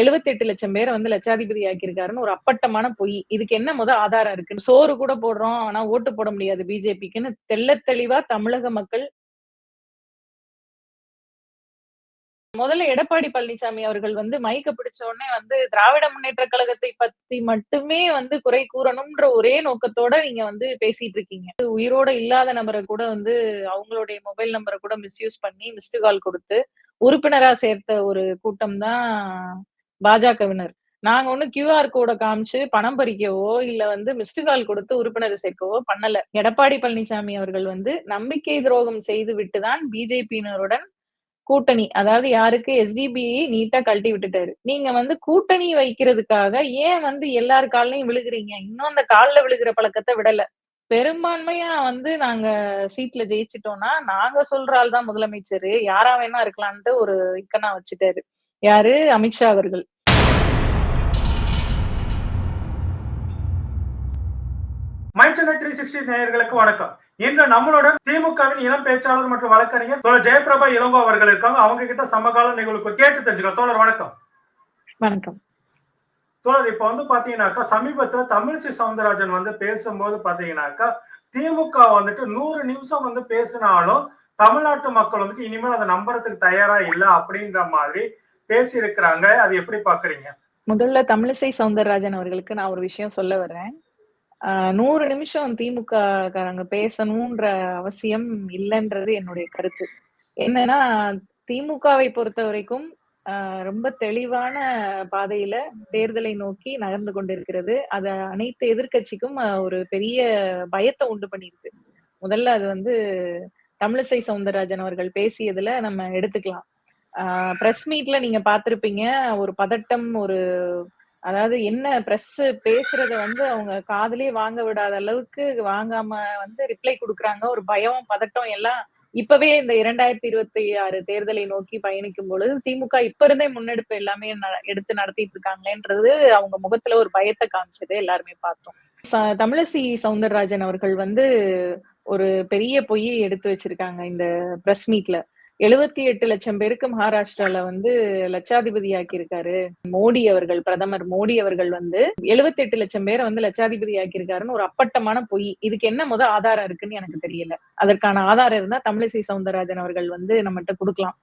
எழுபத்தி எட்டு லட்சம் பேரை வந்து லட்சாதிபதி ஆக்கியிருக்காருன்னு ஒரு அப்பட்டமான பொய். இதுக்கு என்ன முத ஆதாரம் இருக்கு சோறு கூட போடுறோம் ஆனா ஓட்டு போட முடியாது பிஜேபிக்குன்னு. தெள்ள தெளிவா தமிழக மக்கள் முதல்ல எடப்பாடி பழனிசாமி அவர்கள் வந்து மைக்க பிடிச்ச உடனே வந்து திராவிட முன்னேற்ற கழகத்தை பத்தி மட்டுமே வந்து குறை கூறணும்ன்ற ஒரே நோக்கத்தோட நீங்க வந்து பேசிட்டு இருக்கீங்க. உயிரோட இல்லாத நபரை கூட வந்து அவங்களுடைய மொபைல் நம்பரை கூட மிஸ்யூஸ் பண்ணி மிஸ்டு கால் கொடுத்து உறுப்பினரா சேர்த்த ஒரு கூட்டம் தான் பாஜகவினர். நாங்க ஒண்ணு கியூஆர் கோட காமிச்சு பணம் பறிக்கவோ இல்ல வந்து மிஸ்டு கால் கொடுத்து உறுப்பினர் சேர்க்கவோ பண்ணல. எடப்பாடி பழனிசாமி அவர்கள் வந்து நம்பிக்கை துரோகம் செய்து விட்டுதான் பிஜேபியினருடன் கூட்டணி. அதாவது யாருக்கு? எஸ்டிபி நீட்டா கழட்டி விட்டுட்டாரு. நீங்க வந்து கூட்டணி வைக்கிறதுக்காக ஏன் வந்து எல்லார் காலையும் விழுகுறீங்க? இன்னும் அந்த காலில் விழுகிற பழக்கத்தை விடல. பெரும்பான்மையா வந்து நாங்க சீட்ல ஜெயிச்சிட்டோம்னா நாங்க சொல்ற ஆள் தான் முதலமைச்சர். யாரா வேணா இருக்கலான்ட்டு ஒரு இக்கனா வச்சுட்டாரு. யாரு? அமித்ஷா அவர்கள். மைச்சனை த்ரீ சிக்ஸ்டி நேயர்களுக்கு வணக்கம். இன்று நம்மளுடன் திமுகவின் இளம் பேச்சாளர் மற்றும் வழக்கறிஞர் தோழர் ஜெயபிரபா இளங்கோ அவர்கள் இருக்காங்க. அவங்க கிட்ட சமகால நிகழ்வுக்கு கேட்டு தெரிஞ்சுக்கலாம். தோழர் வணக்கம். வணக்கம். தோழர் இப்ப வந்து பாத்தீங்கன்னாக்கா சமீபத்துல தமிழிசை சவுந்தரராஜன் வந்து பேசும்போது பாத்தீங்கன்னாக்கா திமுக வந்துட்டு நூறு நிமிஷம் வந்து பேசினாலும் தமிழ்நாட்டு மக்கள் வந்துட்டு இனிமேல் அதை நம்புறதுக்கு தயாரா இல்ல அப்படின்ற மாதிரி பேசியிருக்கிறாங்க. அது எப்படி பாக்குறீங்க முதல்ல தமிழிசை சவுந்தரராஜன் அவர்களுக்கு நான் ஒரு விஷயம் சொல்ல வர்றேன் ஆஹ் நூறு நிமிஷம் திமுக காரங்க பேசணும்ன்ற அவசியம் இல்லைன்றது என்னுடைய கருத்து. என்னன்னா திமுகவை பொறுத்த வரைக்கும் ஆஹ் ரொம்ப தெளிவான பாதையில தேர்தலை நோக்கி நகர்ந்து கொண்டிருக்கிறது. அது அனைத்து எதிர்க்கட்சிக்கும் ஒரு பெரிய பயத்தை உண்டு பண்ணியிருக்கு. முதல்ல அது வந்து தமிழிசை சவுந்தரராஜன் அவர்கள் பேசியதுல நம்ம எடுத்துக்கலாம். பிரஸ் மீட்ல நீங்க பாத்திருப்பீங்க ஒரு பதட்டம் ஒரு அதாவது என்ன பிரஸ் பேசுறத வந்து அவங்க காதலே வாங்க விடாத அளவுக்கு வாங்காம வந்து ரிப்ளை கொடுக்குறாங்க. ஒரு பயம் பதட்டம் எல்லாம் இப்பவே இந்த இரண்டாயிரத்தி இருபத்தி ஆறு தேர்தலை நோக்கி பயணிக்கும் பொழுது திமுக இப்ப இருந்தே முன்னெடுப்பு எல்லாமே எடுத்து நடத்திட்டு இருக்காங்களேன்றது அவங்க முகத்துல ஒரு பயத்தை காமிச்சது எல்லாருமே பார்த்தோம். தமிழசி சவுந்தரராஜன் அவர்கள் வந்து ஒரு பெரிய பொய்யை எடுத்து வச்சிருக்காங்க இந்த பிரஸ் மீட்ல எழுபத்தி எட்டு லட்சம் பேருக்கு மகாராஷ்டிரால வந்து லட்சாதிபதி ஆக்கியிருக்காரு மோடி அவர்கள் பிரதமர் மோடி அவர்கள் வந்து. எழுபத்தி எட்டு லட்சம் பேரை வந்து லட்சாதிபதி ஆக்கியிருக்காருன்னு ஒரு அப்பட்டமான பொய். இதுக்கு என்ன முத ஆதாரம் இருக்குன்னு எனக்கு தெரியல. அதற்கான ஆதாரம் இருந்தா தமிழிசை சவுந்தரராஜன் அவர்கள் வந்து நம்மகிட்ட கொடுக்கலாம்.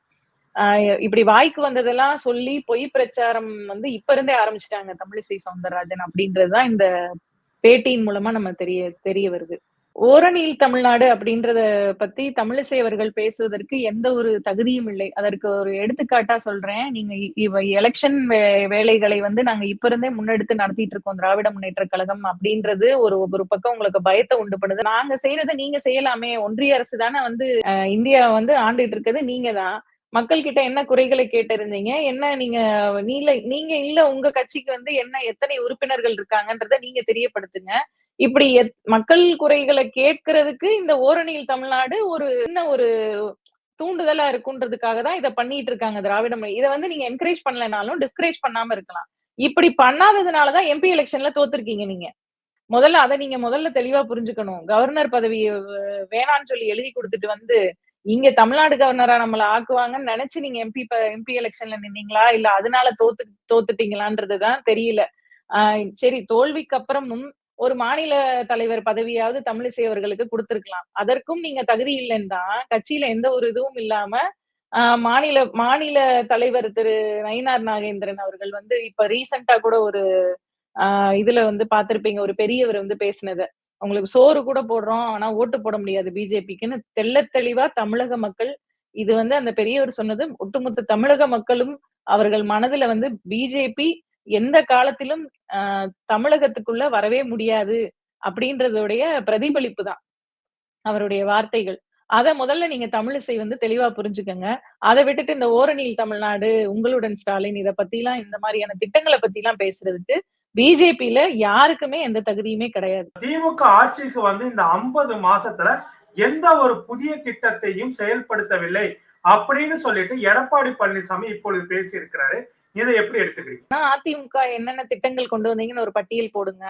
ஆஹ் இப்படி வாய்க்கு வந்ததெல்லாம் சொல்லி பொய் பிரச்சாரம் வந்து இப்ப இருந்தே ஆரம்பிச்சிட்டாங்க தமிழிசை சவுந்தரராஜன் அப்படின்றதுதான் இந்த பேட்டியின் மூலமா நம்ம தெரிய தெரிய வருது. ஓரணியில் தமிழ்நாடு அப்படின்றத பத்தி தமிழிசை அவர்கள் பேசுவதற்கு எந்த ஒரு தகுதியும் இல்லை. அதற்கு ஒரு எடுத்துக்காட்டா சொல்றேன். நீங்க இவ எலெக்ஷன் வேலைகளை வந்து நாங்க இப்ப இருந்தே முன்னெடுத்து நடத்திட்டு இருக்கோம். திராவிட முன்னேற்ற கழகம் அப்படின்றது ஒரு ஒரு பக்கம் உங்களுக்கு பயத்தை உண்டு பண்ணுது. நாங்க செய்யறதை நீங்க செய்யலாமே. ஒன்றிய அரசு தானே வந்து இந்தியா வந்து ஆண்டுட்டு இருக்கிறது நீங்க தான். மக்கள் கிட்ட என்ன குறைகளை கேட்டிருந்தீங்க என்ன நீங்க நீல நீங்க இல்ல உங்க கட்சிக்கு வந்து என்ன எத்தனை உறுப்பினர்கள் இருக்காங்கன்றத நீங்க தெரியப்படுத்துங்க. இப்படி மக்கள் குறைகளை கேட்கறதுக்கு இந்த ஓரணியில் தமிழ்நாடு ஒரு என்ன ஒரு தூண்டுதலா இருக்குன்றதுக்காக தான் இதை பண்ணிட்டு இருக்காங்க திராவிட இதை வந்து நீங்க என்கரேஜ் பண்ணலனாலும் டிஸ்கரேஜ் பண்ணாம இருக்கலாம். இப்படி பண்ணாததுனாலதான் எம்பி எலெக்ஷன்ல தோத்துருக்கீங்க நீங்க. முதல்ல அதை நீங்க முதல்ல தெளிவா புரிஞ்சுக்கணும். கவர்னர் பதவி வேணான்னு சொல்லி எழுதி கொடுத்துட்டு வந்து இங்க தமிழ்நாடு கவர்னரா நம்மளை ஆக்குவாங்கன்னு நினைச்சு நீங்க எம்பி எம்பி எலெக்ஷன்ல நின்னீங்களா? இல்ல அதனால தோத்து தோத்துட்டீங்களான்றதுதான் தெரியல. ஆஹ் சரி தோல்விக்கு அப்புறமும் ஒரு மாநில தலைவர் பதவியாவது தமிழிசை அவர்களுக்கு கொடுத்திருக்கலாம். அதற்கும் நீங்க தகுதி இல்லைன்னு தான் கட்சியில எந்த ஒரு இதுவும் இல்லாம மாநில மாநில தலைவர் திரு நயினார் நாகேந்திரன் அவர்கள் வந்து இப்ப ரீசண்டா கூட ஒரு ஆஹ் இதுல வந்து பாத்திருப்பீங்க ஒரு பெரியவர் வந்து பேசினது. உங்களுக்கு சோறு கூட போடுறோம் ஆனா ஓட்டு போட முடியாது பிஜேபிக்குன்னு. தெள்ள தெளிவா தமிழக மக்கள் இது வந்து அந்த பெரியவர் சொன்னது. ஒட்டுமொத்த தமிழக மக்களும் அவர்கள் மனதுல வந்து பிஜேபி எந்த காலத்திலும் ஆஹ் தமிழகத்துக்குள்ள வரவே முடியாது அப்படின்றதுடைய பிரதிபலிப்பு தான் அவருடைய வார்த்தைகள். அத முதல்ல நீங்க தமிழிசை வந்து தெளிவா புரிஞ்சுக்கங்க. அதை விட்டுட்டு இந்த ஓரணியில் தமிழ்நாடு உங்களுடன் ஸ்டாலின் இத பத்தி எல்லாம் இந்த மாதிரியான திட்டங்களை பத்தி எல்லாம் பேசுறதுக்கு பிஜேபியில யாருக்குமே எந்த தகுதியுமே கிடையாது. திமுக ஆட்சிக்கு வந்து இந்த ஐம்பது மாசத்துல எந்த ஒரு புதிய திட்டத்தையும் செயல்படுத்தவில்லை அப்படின்னு சொல்லிட்டு எடப்பாடி பழனிசாமி இப்பொழுது பேசியிருக்கிறாரு. இதை எப்படி எடுத்துக்கிறீங்க? அதிமுக என்னென்ன திட்டங்கள் கொண்டு வந்தீங்கன்னு ஒரு பட்டியல் போடுங்க.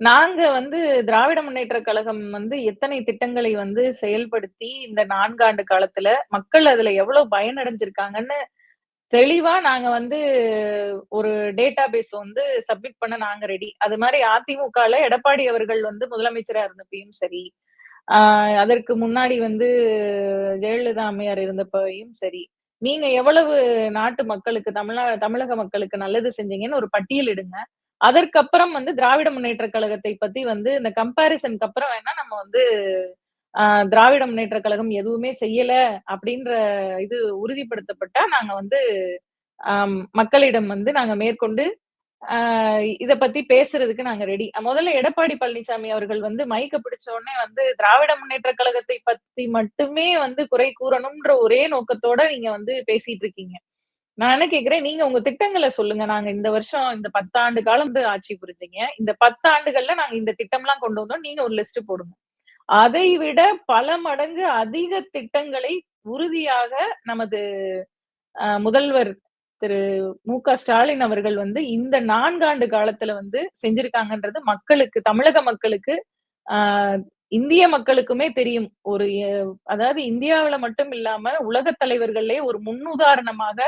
நாங்க வந்து திராவிட முன்னேற்ற கழகம் வந்து எத்தனை திட்டங்களை வந்து செயல்படுத்தி இந்த நான்காண்டு காலத்துல மக்கள் அதுல எவ்வளவு பயனடைஞ்சிருக்காங்கன்னு தெளிவா நாங்க வந்து ஒரு டேட்டா பேஸ் வந்து சப்மிட் பண்ண நாங்க ரெடி. அது மாதிரி அதிமுகல எடப்பாடி அவர்கள் வந்து முதலமைச்சரா இருந்தப்பையும் சரி ஆஹ் அதற்கு முன்னாடி வந்து ஜெயலலிதா அம்மையார் இருந்தப்பையும் சரி நீங்க எவ்வளவு நாட்டு மக்களுக்கு தமிழ்நா தமிழக மக்களுக்கு நல்லது செஞ்சீங்கன்னு ஒரு பட்டியலிடுங்க அதற்கப்புறம் வந்து திராவிட முன்னேற்ற கழகத்தை பத்தி வந்து இந்த கம்பாரிசனுக்கு அப்புறம் வேணா நம்ம வந்து ஆஹ் திராவிட முன்னேற்ற கழகம் எதுவுமே செய்யல அப்படின்ற இது உறுதிப்படுத்தப்பட்டா நாங்க வந்து மக்களிடம் வந்து நாங்க மேற்கொண்டு இத பத்தி பேசுறதுக்கு நாங்க ரெடி முதல்ல எடப்பாடி பழனிசாமி அவர்கள் வந்து மைக்க பிடிச்ச உடனே வந்து திராவிட முன்னேற்ற கழகத்தை பத்தி மட்டுமே வந்து குறை கூறணும்ன்ற ஒரே நோக்கத்தோட நீங்க வந்து பேசிட்டு இருக்கீங்க. நான் என்ன கேக்குறேன் நீங்க உங்க திட்டங்களை சொல்லுங்க. நாங்க இந்த வருஷம் இந்த பத்தாண்டு காலம் வந்து ஆட்சி புரிஞ்சீங்க. இந்த பத்தாண்டுகள்ல நாங்க இந்த திட்டம்லாம் கொண்டு வந்தோம். நீங்க ஒரு லிஸ்ட் போடுங்க. அதை விட பல மடங்கு அதிக திட்டங்களை உறுதியாக நமது முதல்வர் திரு மு க ஸ்டாலின் அவர்கள் வந்து இந்த நான்காண்டு காலத்துல வந்து செஞ்சிருக்காங்கன்றது மக்களுக்கு தமிழக மக்களுக்கு ஆஹ் இந்திய மக்களுக்குமே தெரியும். ஒரு அதாவது இந்தியாவில மட்டும் இல்லாம உலக தலைவர்களே ஒரு முன்னுதாரணமாக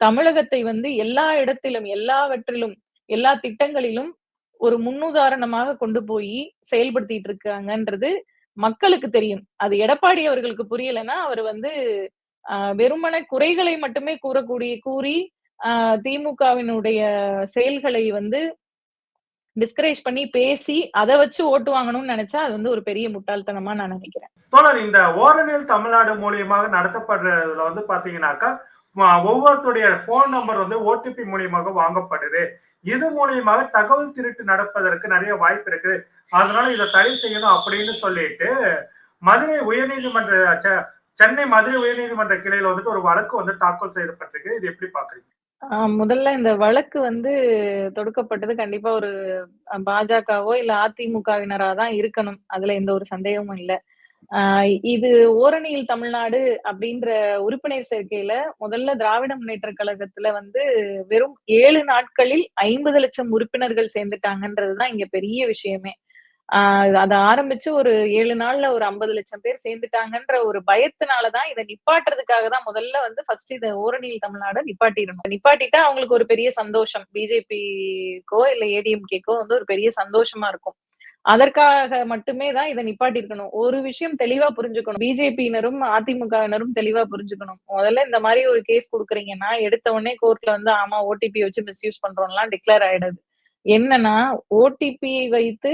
தமிழகத்தை வந்து எல்லா இடத்திலும் எல்லாவற்றிலும் எல்லா திட்டங்களிலும் ஒரு முன்னுதாரணமாக கொண்டு போய் செயல்படுத்திட்டு இருக்காங்கன்றது மக்களுக்கு தெரியும். அது எடப்பாடி அவர்களுக்கு புரியலன்னா அவர் வந்து ஆஹ் குறைகளை மட்டுமே கூறக்கூடிய கூறி திமுகவினுடைய செயல்களை வந்து டிஸ்கரேஜ் பண்ணி பேசி அதை வச்சு ஓட்டு வாங்கணும்னு நினைச்சா அது வந்து ஒரு பெரிய முட்டாள்தனமா நான் நினைக்கிறேன். தோழர் இந்த ஓரணில் தமிழ்நாடு மூலியமாக நடத்தப்படுறதுல வந்து பாத்தீங்கன்னாக்கா ஒவ்வொருத்தருடைய போன் நம்பர் வந்து ஓடிபி மூலியமாக வாங்கப்படுது. இது மூலியமாக தகவல் திருட்டு நடப்பதற்கு நிறைய வாய்ப்பு இருக்குது. அதனால இதை தடை செய்யணும் அப்படின்னு சொல்லிட்டு மதுரை உயர்நீதிமன்ற செ- சென்னை மதுரை உயர்நீதிமன்ற கிளையில வந்துட்டு ஒரு வழக்கு வந்து தாக்கல் செய்யப்பட்டிருக்கு. இது எப்படி பாக்குறீங்க? முதல்ல இந்த வழக்கு வந்து தொடுக்கப்பட்டது கண்டிப்பா ஒரு பாஜகவோ இல்ல அதிமுகவினரா தான் இருக்கணும். அதுல எந்த ஒரு சந்தேகமும் இல்லை. இது ஓரணியில் தமிழ்நாடு அப்படின்ற உறுப்பினர் சேர்க்கையில முதல்ல திராவிட முன்னேற்ற கழகத்துல வந்து வெறும் ஏழு நாட்களில் ஐம்பது லட்சம் உறுப்பினர்கள் சேர்ந்துட்டாங்கன்றதுதான் இங்க பெரிய விஷயமே. ஆஹ் அதை ஆரம்பிச்சு ஒரு ஏழு நாள்ல ஒரு ஐம்பது லட்சம் பேர் சேர்ந்துட்டாங்கன்ற ஒரு பயத்தினாலதான் இதை நிப்பாட்டுறதுக்காக தான் முதல்ல வந்து ஃபர்ஸ்ட் இதை ஓரணியில் தமிழ்நாடு நிப்பாட்டிடணும். நிப்பாட்டிட்டா அவங்களுக்கு ஒரு பெரிய சந்தோஷம். பிஜேபிக்கோ இல்ல ஏடிஎம்கேக்கோ வந்து ஒரு பெரிய சந்தோஷமா இருக்கும். அதற்காக மட்டுமே தான் இதை நிப்பாட்டி இருக்கணும் ஒரு விஷயம் தெளிவா புரிஞ்சுக்கணும். பிஜேபியினரும் அதிமுகவினரும் தெளிவா புரிஞ்சுக்கணும். முதல்ல இந்த மாதிரி ஒரு கேஸ் கொடுக்குறீங்கன்னா எடுத்த உடனே கோர்ட்ல வந்து ஆமா ஓடிபி வச்சு மிஸ்யூஸ் பண்றோம்லாம் டிக்ளேர் ஆயிடுது. என்னன்னா ஓடிபி வைத்து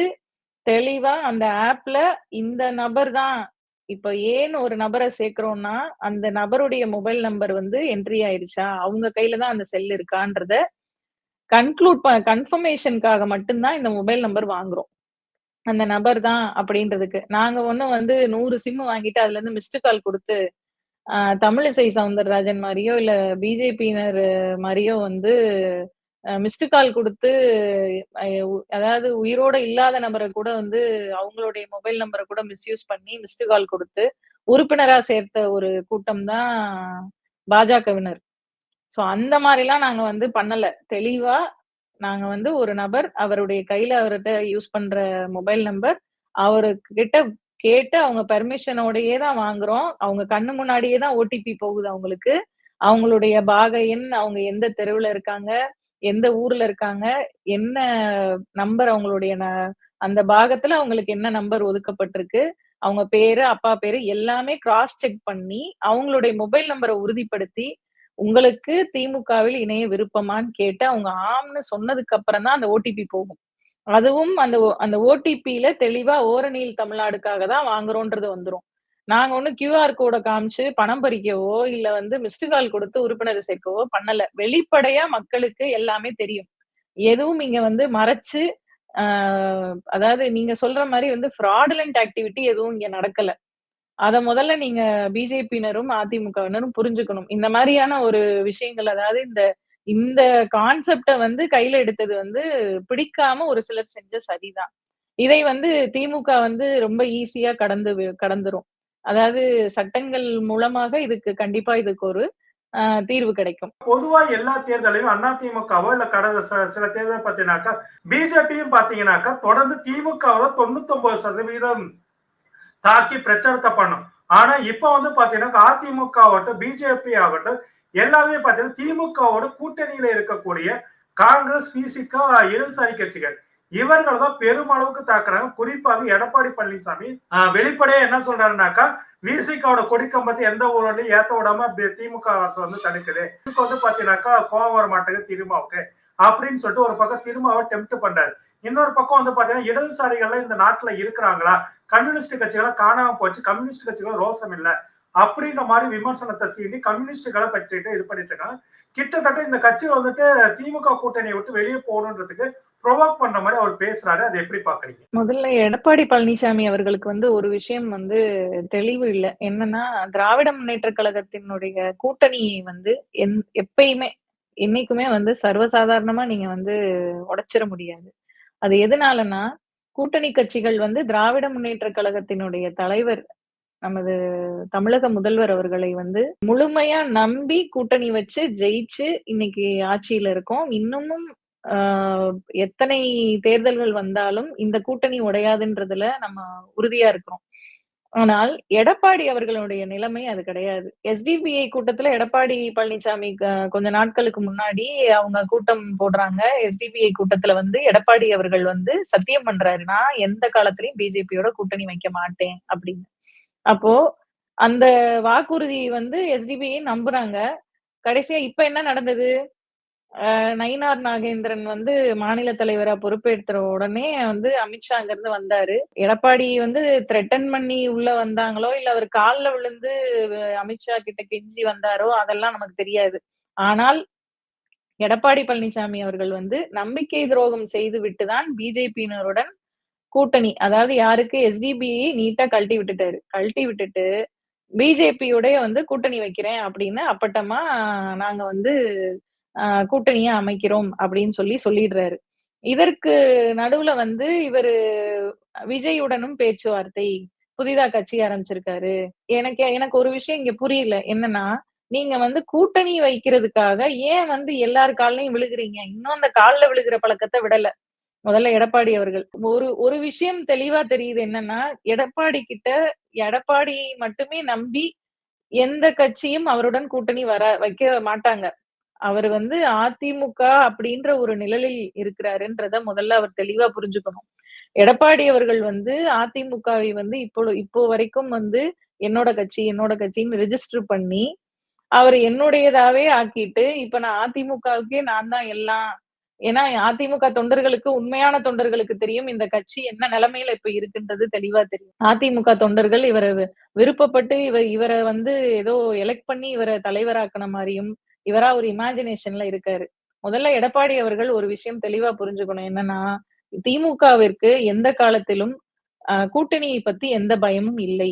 தெளிவா அந்த ஆப்ல இந்த நபர் தான். இப்ப ஏன் ஒரு நபரை சேர்க்கிறோம்னா அந்த நபருடைய மொபைல் நம்பர் வந்து என்ட்ரி ஆயிருச்சா அவங்க கையில தான் அந்த செல் இருக்கான்றத கன்க்ளூட் கன்ஃபர்மேஷனுக்காக மட்டும்தான் இந்த மொபைல் நம்பர் வாங்குறோம். அந்த நபர் தான் அப்படின்றதுக்கு. நாங்க ஒண்ணும் வந்து நூறு சிம் வாங்கிட்டு அதுல இருந்து மிஸ்டு கால் கொடுத்து தமிழிசை சவுந்தரராஜன் மாதிரியோ இல்ல பிஜேபியினர் மாதிரியோ வந்து மிஸ்டு கால் கொடுத்து அதாவது உயிரோட இல்லாத நபரை கூட வந்து அவங்களுடைய மொபைல் நம்பரை கூட மிஸ்யூஸ் பண்ணி மிஸ்டு கால் கொடுத்து உறுப்பினரா சேர்த்த ஒரு கூட்டம் தான் பாஜகவினர். ஸோ அந்த மாதிரிலாம் நாங்க வந்து பண்ணல. தெளிவா நாங்க வந்து ஒரு நபர் அவருடைய கையில அவர்கிட்ட யூஸ் பண்ற மொபைல் நம்பர் அவரு கிட்ட கேட்டு அவங்க பெர்மிஷனோடயே தான் வாங்குறோம். அவங்க கண்ணு முன்னாடியே தான் ஓடிபி போகுது அவங்களுக்கு. அவங்களுடைய பாக எண் அவங்க எந்த தெருவில் இருக்காங்க எந்த ஊர்ல இருக்காங்க என்ன நம்பர் அவங்களுடைய அந்த பாகத்துல அவங்களுக்கு என்ன நம்பர் ஒதுக்கப்பட்டிருக்கு அவங்க பேரு அப்பா பேரு எல்லாமே கிராஸ் செக் பண்ணி அவங்களுடைய மொபைல் நம்பரை உறுதிப்படுத்தி உங்களுக்கு திமுகவில் இணைய விருப்பமான்னு கேட்டு அவங்க ஆம்னு சொன்னதுக்கு அப்புறம் தான் அந்த ஓடிபி போகும். அதுவும் அந்த அந்த ஓடிபியில தெளிவா ஓரணியில் தமிழ்நாடுக்காக தான் வாங்குறோன்றது வந்துடும் நாங்க ஒண்ணு கியூஆர் கோட காமிச்சு பணம் பறிக்கவோ இல்ல வந்து மிஸ்டு கால் கொடுத்து உறுப்பினர் சேர்க்கவோ பண்ணல. வெளிப்படையா மக்களுக்கு எல்லாமே தெரியும். எதுவும் இங்க வந்து மறைச்சு அதாவது நீங்க சொல்ற மாதிரி வந்து ஃப்ராடுலண்ட் ஆக்டிவிட்டி எதுவும் இங்க நடக்கல. அத முதல்ல நீங்க பிஜேபியினரும் அதிமுகவினரும் புரிஞ்சுக்கணும். இந்த மாதிரியான ஒரு விஷயங்கள் அதாவது இந்த இந்த கான்செப்ட வந்து கையில எடுத்தது வந்து பிடிக்காம ஒரு சிலர் செஞ்ச சரிதான் இதை வந்து திமுக வந்து ரொம்ப ஈஸியா கடந்து கடந்துரும். அதாவது சட்டங்கள் மூலமாக இதுக்கு கண்டிப்பா இதுக்கு ஒரு தீர்வு கிடைக்கும். பொதுவா எல்லா தேர்தலையும் அதிமுகவோ இல்ல கடந்த ச- சில தேர்தல் பாத்தீங்கன்னாக்கா பிஜேபியும் பாத்தீங்கன்னாக்கா தொடர்ந்து திமுகவை தொண்ணூத்தி ஒன்பது சதவீதம் தாக்கி பிரச்சாரத்தை பண்ணும். ஆனா இப்ப வந்து பாத்தீங்கன்னா அதிமுக ஆகட்டும் பிஜேபி ஆகட்டும் எல்லாமே பாத்தீங்கன்னா திமுகவோட கூட்டணியில இருக்கக்கூடிய காங்கிரஸ் பிசிகா இடதுசாரி கட்சிகள். இவர்கள் தான் பெருமளவுக்கு தாக்குறாங்க. குறிப்பாக எடப்பாடி பழனிசாமி. வெளிப்படையா என்ன சொல்றாருனாக்கா விசிகாவோட கொடிக்கம்பத்தை எந்த ஊர்லயும் ஏத்த விடாம திமுக அரசு வந்து தடுக்குது. இதுக்கு வந்து பாத்தீங்கன்னாக்கா கோவம் வர மாட்டேங்குது திருமாவுக்கு அப்படின்னு சொல்லிட்டு ஒரு பக்கம் திருமாவை டெம்ட் பண்றாரு. இன்னொரு பக்கம் வந்து பாத்தீங்கன்னா இடதுசாரிகள்லாம் இந்த நாட்டுல இருக்கிறாங்களா? கம்யூனிஸ்ட் கட்சிகளை காணாம போச்சு. கம்யூனிஸ்ட் கட்சிகளும் ரோசம் இல்ல. அப்படின்ற மாதிரி விமர்சனத்தை சீண்டி கம்யூனிஸ்டுகளை வச்சுக்கிட்டு இது பண்ணிட்டு இருக்காங்க. கிட்டத்தட்ட இந்த கட்சி வந்துட்டு திமுக கூட்டணியை விட்டு வெளியே போகணுன்றதுக்கு ப்ரொவோக் பண்ற மாதிரி அவர் பேசுறாரு. அதை எப்படி பாக்குறீங்க முதல்ல எடப்பாடி பழனிசாமி அவர்களுக்கு வந்து ஒரு விஷயம் வந்து தெளிவு இல்லை. என்னன்னா திராவிட முன்னேற்ற கழகத்தினுடைய கூட்டணி வந்து என் எப்பயுமே என்னைக்குமே வந்து சர்வசாதாரணமா நீங்க வந்து உடைச்சிட முடியாது. அது எதனாலன்னா கூட்டணி கட்சிகள் வந்து திராவிட முன்னேற்ற கழகத்தினுடைய தலைவர் நமது தமிழக முதல்வர் அவர்களை வந்து முழுமையா நம்பி கூட்டணி வச்சு ஜெயிச்சு இன்னைக்கு ஆட்சியில இருக்கோம். இன்னமும் எத்தனை தேர்தல்கள் வந்தாலும் இந்த கூட்டணி உடையாதுன்றதுல நம்ம உறுதியா இருக்கிறோம். ஆனால் எடப்பாடி அவர்களுடைய நிலைமை அது கிடையாது. எஸ்டிபிஐ கூட்டத்துல எடப்பாடி பழனிசாமி கொஞ்ச நாட்களுக்கு முன்னாடி அவங்க கூட்டம் போடுறாங்க. எஸ்டிபிஐ கூட்டத்துல வந்து எடப்பாடி அவர்கள் வந்து சத்தியம் பண்றாரு. நான் எந்த காலத்திலயும் பிஜேபியோட கூட்டணி வைக்க மாட்டேன் அப்படின்னு. அப்போ அந்த வாக்குறுதி வந்து எஸ்டிபியை நம்புறாங்க. கடைசியா இப்ப என்ன நடந்தது? நயினார் நாகேந்திரன் வந்து மாநில தலைவரா பொறுப்பேற்ற உடனே வந்து அமித்ஷா அங்க இருந்து வந்தாரு. எடப்பாடி வந்து த்ரெட்டன் பண்ணி உள்ள வந்தாங்களோ இல்ல அவர் காலில் விழுந்து அமித்ஷா கிட்ட கெஞ்சி வந்தாரோ அதெல்லாம் நமக்கு தெரியாது. ஆனால் எடப்பாடி பழனிசாமி அவர்கள் வந்து நம்பிக்கை துரோகம் செய்து விட்டுதான் பிஜேபியினருடன் கூட்டணி. அதாவது யாருக்கு? எஸ்டிபிஐ நீட்டா கழட்டி விட்டுட்டாரு. கழட்டி விட்டுட்டு பிஜேபியோடய வந்து கூட்டணி வைக்கிறேன் அப்படின்னு அப்பட்டமா நாங்க வந்து கூட்டணியை அமைக்கிறோம் அப்படின்னு சொல்லி சொல்லிடுறாரு. இதற்கு நடுவுல வந்து இவரு விஜயுடனும் பேச்சுவார்த்தை புதிதா கட்சி ஆரம்பிச்சிருக்காரு. எனக்கு எனக்கு ஒரு விஷயம் இங்க புரியல. என்னன்னா நீங்க வந்து கூட்டணி வைக்கிறதுக்காக ஏன் வந்து எல்லார் காலையும் விழுகிறீங்க? இன்னும் அந்த காலில் விழுகிற பழக்கத்தை விடல. முதல்ல எடப்பாடி அவர்கள். ஒரு ஒரு விஷயம் தெளிவா தெரியுது என்னன்னா எடப்பாடி கிட்ட எடப்பாடி மட்டுமே நம்பி எந்த கட்சியும் அவருடன் கூட்டணி வர வைக்க மாட்டாங்க. அவர் வந்து அதிமுக அப்படின்ற ஒரு நிழலில் இருக்கிறாருன்றத முதல்ல அவர் தெளிவா புரிஞ்சுக்கணும். எடப்பாடி அவர்கள் வந்து அதிமுகவை வந்து இப்போ இப்போ வரைக்கும் வந்து என்னோட கட்சி என்னோட கட்சின்னு ரெஜிஸ்டர் பண்ணி அவர் என்னுடையதாவே ஆக்கிட்டு இப்ப நான் அதிமுகவுக்கே நான் தான் எல்லாம் ஏன்னா அதிமுக தொண்டர்களுக்கு உண்மையான தொண்டர்களுக்கு தெரியும் இந்த கட்சி என்ன நிலைமையில இப்ப இருக்குன்றது தெளிவா தெரியும். அதிமுக தொண்டர்கள் இவரை விருப்பப்பட்டு இவர் இவரை வந்து ஏதோ எலெக்ட் பண்ணி இவரை தலைவராக்கின மாதிரியும் இவரா ஒரு இமேஜினேஷன்ல இருக்காரு. முதல்ல எடப்பாடி அவர்கள் ஒரு விஷயம் தெளிவா புரிஞ்சுக்கணும். என்னன்னா திமுகவிற்கு எந்த காலத்திலும் கூட்டணியை பத்தி எந்த பயமும் இல்லை.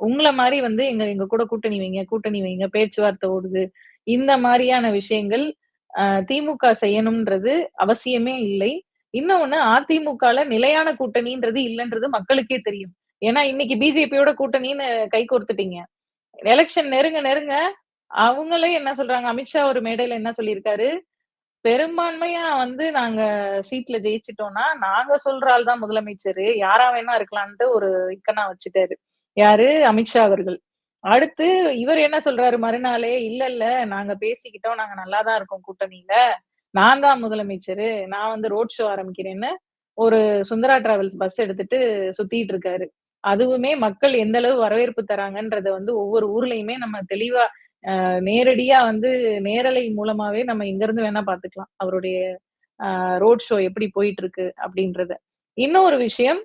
உங்களை மாதிரி வந்து எங்க எங்க கூட கூட்டணி வைங்க கூட்டணி வைங்க பேச்சுவார்த்தை ஓடுது. இந்த மாதிரியான விஷயங்கள் திமுக செய்யணும்ன்றது அவசியமே இல்லை. இன்னொன்னு அதிமுகல நிலையான கூட்டணின்றது இல்லைன்றது மக்களுக்கே தெரியும். ஏன்னா இன்னைக்கு பிஜேபியோட கூட்டணின்னு கை கோர்த்துட்டீங்க. எலெக்ஷன் நெருங்க நெருங்க அவங்களே என்ன சொல்றாங்க? அமித்ஷா ஒரு மேடையில என்ன சொல்லியிருக்காரு? பெரும்பான்மையா வந்து நாங்க சீட்ல ஜெயிச்சிட்டோம்னா நாங்க சொல்ற ஆள் தான் முதலமைச்சர். யாரா வேணா இருக்கலான்ட்டு ஒரு இக்கனா வச்சுட்டாரு. யாரு? அமித்ஷா அவர்கள். அடுத்து இவர் என்ன சொல்றாரு? மறுநாளே இல்ல இல்ல நாங்க பேசிக்கிட்டோம். நாங்க நல்லாதான் இருக்கோம் கூட்டணியில. நான் தான் முதலமைச்சரு. நான் வந்து ரோட் ஷோ ஆரம்பிக்கிறேன்னு ஒரு சுந்தரா டிராவல்ஸ் பஸ் எடுத்துட்டு சுத்திட்டு இருக்காரு. அதுவுமே மக்கள் எந்த அளவு வரவேற்பு தராங்கன்றத வந்து ஒவ்வொரு ஊர்லயுமே நம்ம தெளிவா நேரடியா வந்து நேரலை மூலமாவே நம்ம இங்க இருந்து வேணா பாத்துக்கலாம். அவருடைய ரோட் ஷோ எப்படி போயிட்டு இருக்கு அப்படின்றத. இன்னொரு விஷயம்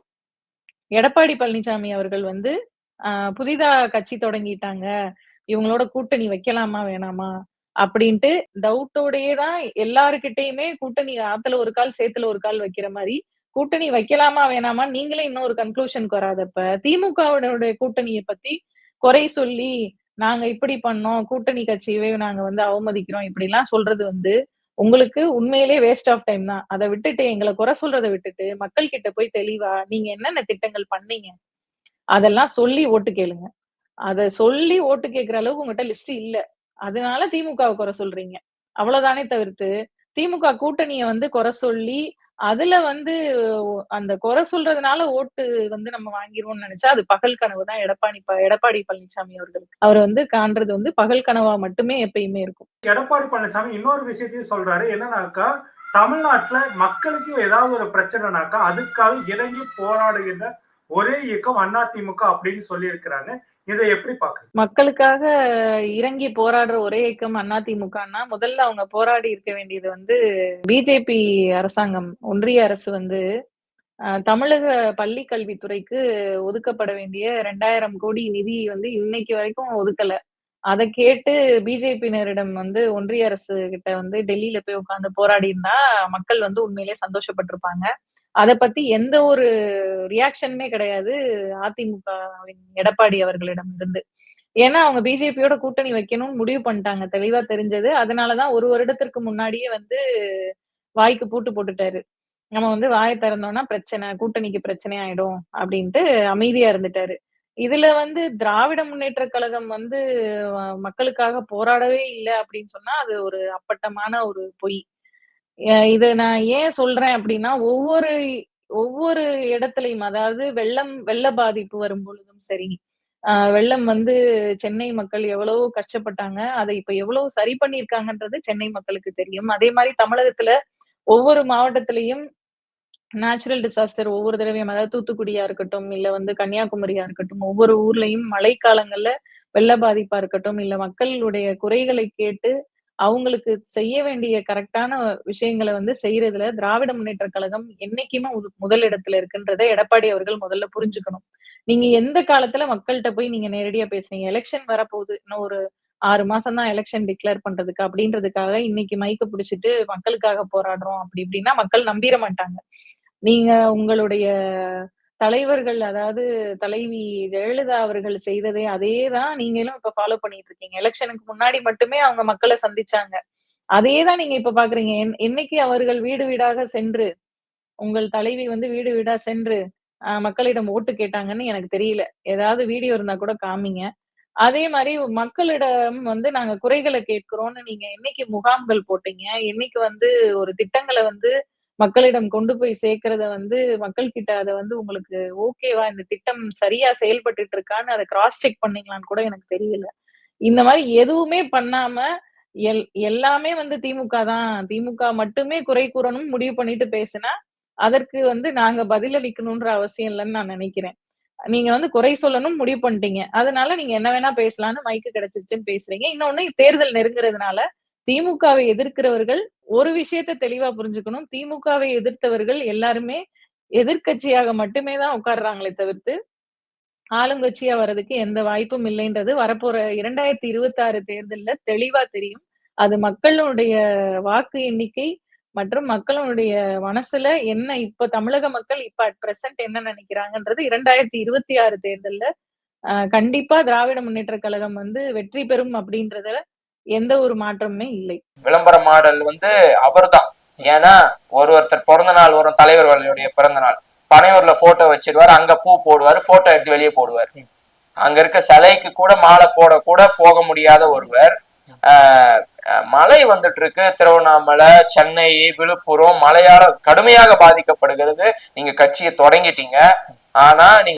எடப்பாடி பழனிசாமி அவர்கள் வந்து புதிதா கட்சி தொடங்கிட்டாங்க. இவங்களோட கூட்டணி வைக்கலாமா வேணாமா? அப்படின்ட்டு டவுட்டோடயே தான் எல்லாருக்கிட்டையுமே கூட்டணி ஆத்துல ஒரு கால் சேத்துல ஒரு கால் வைக்கிற மாதிரி கூட்டணி வைக்கலாமா வேணாமா? நீங்களே இன்னொரு கன்க்ளூஷனுக்கு வராதப்ப திமுகவுடைய கூட்டணியை பத்தி குறை சொல்லி நாங்க இப்படி பண்ணோம் கூட்டணி கட்சியவே நாங்க வந்து அவமதிக்கிறோம் இப்படி எல்லாம் சொல்றது வந்து உங்களுக்கு உண்மையிலே வேஸ்ட் ஆஃப் டைம் தான். அதை விட்டுட்டு எங்களை குறை சொல்றதை விட்டுட்டு மக்கள் கிட்ட போய் தெளிவா நீங்க என்னென்ன திட்டங்கள் பண்ணீங்க? அதெல்லாம் சொல்லி ஓட்டு கேளுங்க. அதை சொல்லி ஓட்டு கேட்கிற அளவுக்கு உங்ககிட்ட லிஸ்ட் இல்ல. அதனால திமுகவை குறை சொல்றீங்க. அவ்வளவுதானே தவிர்த்து திமுக கூட்டணியை வந்து குறை சொல்லி அதுல வந்து அந்த குறை சொல்றதுனால ஓட்டு வந்து நம்ம வாங்கிருவோம்னு நினைச்சா அது பகல் கனவு தான். எடப்பாடி ப- எடப்பாடி பழனிசாமி அவர்களுக்கு அவர் வந்து காண்றது வந்து பகல் கனவா மட்டுமே எப்பயுமே இருக்கும். எடப்பாடி பழனிசாமி இன்னொரு விஷயத்தையும் சொல்றாரு. என்னன்னாக்கா தமிழ்நாட்டுல மக்களுக்கு ஏதாவது ஒரு பிரச்சனைனாக்கா அதுக்காக இறங்கி போராடுகின்ற ஒரே இயக்கம் அதிமுக அப்படின்னு சொல்லி இருக்கிறாங்க இதை எப்படி பாக்குறீங்க மக்களுக்காக இறங்கி போராடுற ஒரே இயக்கம் அதிமுகன்னா முதல்ல அவங்க போராடி இருக்க வேண்டியது வந்து பிஜேபி அரசாங்கம். ஒன்றிய அரசு வந்து தமிழக பள்ளி கல்வித்துறைக்கு ஒதுக்கப்பட வேண்டிய ரெண்டாயிரம் கோடி நிதி வந்து இன்னைக்கு வரைக்கும் ஒதுக்கல. அதை கேட்டு பிஜேபியினரிடம் வந்து ஒன்றிய அரசு கிட்ட வந்து டெல்லியில போய் உட்கார்ந்து போராடி இருந்தா மக்கள் வந்து உண்மையிலேயே சந்தோஷப்பட்டிருப்பாங்க. அதை பத்தி எந்த ஒரு ரியாக்ஷனுமே கிடையாது அதிமுகவின் எடப்பாடி அவர்களிடம் இருந்து ஏன்னா அவங்க பிஜேபியோட கூட்டணி வைக்கணும்னு முடிவு பண்ணிட்டாங்க. தெளிவா தெரிஞ்சது. அதனாலதான் ஒரு வருடத்திற்கு முன்னாடியே வந்து வாய்க்கு பூட்டு போட்டுட்டாரு. நம்ம வந்து வாயை திறந்தோம்னா பிரச்சனை கூட்டணிக்கு பிரச்சனை ஆயிடும் அப்படின்ட்டு அமைதியா இருந்துட்டாரு. இதுல வந்து திராவிட முன்னேற்ற கழகம் வந்து மக்களுக்காக போராடவே இல்லை அப்படின்னு சொன்னா அது ஒரு அப்பட்டமான ஒரு பொய். இத நான் ஏன் சொல்றேன் அப்படின்னா ஒவ்வொரு ஒவ்வொரு இடத்துலயும் அதாவது வெள்ளம் வெள்ள பாதிப்பு வரும் பொழுதும் சரி வெள்ளம் வந்து சென்னை மக்கள் எவ்வளவோ கஷ்டப்பட்டாங்க. அதை இப்ப எவ்வளவு சரி பண்ணியிருக்காங்கன்றது சென்னை மக்களுக்கு தெரியும். அதே மாதிரி தமிழகத்துல ஒவ்வொரு மாவட்டத்திலையும் நேச்சுரல் டிசாஸ்டர் ஒவ்வொரு தடவையும் அதாவது தூத்துக்குடியா இருக்கட்டும் இல்ல வந்து கன்னியாகுமரியா இருக்கட்டும் ஒவ்வொரு ஊர்லயும் மழைக்காலங்கள்ல வெள்ள பாதிப்பா இருக்கட்டும் இல்ல மக்களுடைய குறைகளை கேட்டு அவங்களுக்கு செய்ய வேண்டிய கரெக்டான விஷயங்களை வந்து செய்யறதுல திராவிட முன்னேற்ற கழகம் என்னைக்குமே முதலிடத்துல இருக்குன்றத இருக்குன்றதை எடப்பாடி அவர்கள் முதல்ல புரிஞ்சுக்கணும். நீங்க எந்த காலத்துல மக்கள்கிட்ட போய் நீங்க நேரடியா பேசுறீங்க எலெக்ஷன் வரப்போகுது. இன்னும் ஒரு ஆறு மாசம் தான் எலெக்ஷன் டிக்ளேர் பண்றதுக்கு அப்படின்றதுக்காக இன்னைக்கு மைக்க பிடிச்சிட்டு மக்களுக்காக போராடுறோம். அப்படி இப்படின்னா மக்கள் நம்பிட மாட்டாங்க. நீங்க உங்களுடைய தலைவர்கள் அதாவது தலைவி ஜெயலலிதா அவர்கள் செய்ததே அதே தான் நீங்களும் இப்ப ஃபாலோ பண்ணிட்டு இருக்கீங்க. எலெக்ஷனுக்கு முன்னாடி மட்டுமே அவங்க மக்களை சந்திச்சாங்க. அதே தான் நீங்க இப்ப பாக்குறீங்க. என்- என்னைக்கு அவர்கள் வீடு வீடாக சென்று உங்கள் தலைவி வந்து வீடு வீடா சென்று ஆஹ், மக்களிடம் ஓட்டு கேட்டாங்கன்னு எனக்கு தெரியல. ஏதாவது வீடியோ இருந்தா கூட காமிங்க. அதே மாதிரி மக்களிடம் வந்து நாங்க குறைகளை கேட்கிறோம்னு நீங்க என்னைக்கு முகாம்கள் போட்டீங்க? என்னைக்கு வந்து ஒரு திட்டங்களை வந்து மக்களிடம் கொண்டு போய் சேர்க்கறத வந்து மக்கள் கிட்ட அதை வந்து உங்களுக்கு ஓகேவா இந்த திட்டம் சரியா செயல்பட்டு இருக்கான்னு அதை கிராஸ் செக் பண்ணீங்களான்னு கூட எனக்கு தெரியல. இந்த மாதிரி எதுவுமே பண்ணாம எல் எல்லாமே வந்து திமுக தான். திமுக மட்டுமே குறை கூறணும் முடிவு பண்ணிட்டு பேசினா அதற்கு வந்து நாங்க பதிலளிக்கணும்ன்ற அவசியம் இல்லைன்னு நான் நினைக்கிறேன். நீங்க வந்து குறை சொல்லணும் முடிவு பண்ணிட்டீங்க. அதனால நீங்க என்ன வேணா பேசலாம்னு மைக்கு கிடைச்சிருச்சுன்னு பேசுறீங்க. இன்னொன்னு தேர்தல் நெருங்குறதுனால திமுகவை எதிர்க்கிறவர்கள் ஒரு விஷயத்த தெளிவா புரிஞ்சுக்கணும். திமுகவை எதிர்த்தவர்கள் எல்லாருமே எதிர்க்கட்சியாக மட்டுமே தான் உட்கார்றாங்களே தவிர்த்து ஆளுங்கட்சியா வர்றதுக்கு எந்த வாய்ப்பும் இல்லைன்றது வரப்போற இரண்டாயிரத்தி இருபத்தி ஆறு தேர்தல்ல தெளிவா தெரியும். அது மக்களுடைய வாக்கு எண்ணிக்கை மற்றும் மக்களுடைய மனசுல என்ன இப்ப தமிழக மக்கள் இப்ப அட் பிரசன்ட் என்ன நினைக்கிறாங்கன்றது இரண்டாயிரத்தி இருபத்தி ஆறு தேர்தல்ல கண்டிப்பா திராவிட முன்னேற்ற கழகம் வந்து வெற்றி பெறும் அப்படின்றத எந்த ஒரு மாற்றமுமே இல்லை. விளம்பர மாடல் வந்து அவர்தான். ஏன்னா ஒரு ஒருத்தர் பிறந்த நாள் வரும் தலைவர்களுடைய பிறந்த நாள். பனையூர்ல போட்டோ வச்சிருவாரு அங்க பூ போடுவாரு போட்டோ எடுத்து வெளியே போடுவார். அங்க இருக்க சிலைக்கு கூட மாலை போட கூட போக முடியாத ஒருவர் ஆஹ் மழை வந்துட்டு இருக்கு திருவண்ணாமலை சென்னை விழுப்புரம் மழையால கடுமையாக பாதிக்கப்படுகிறது. நீங்க கட்சியை தொடங்கிட்டீங்க. ஆனா நீங்க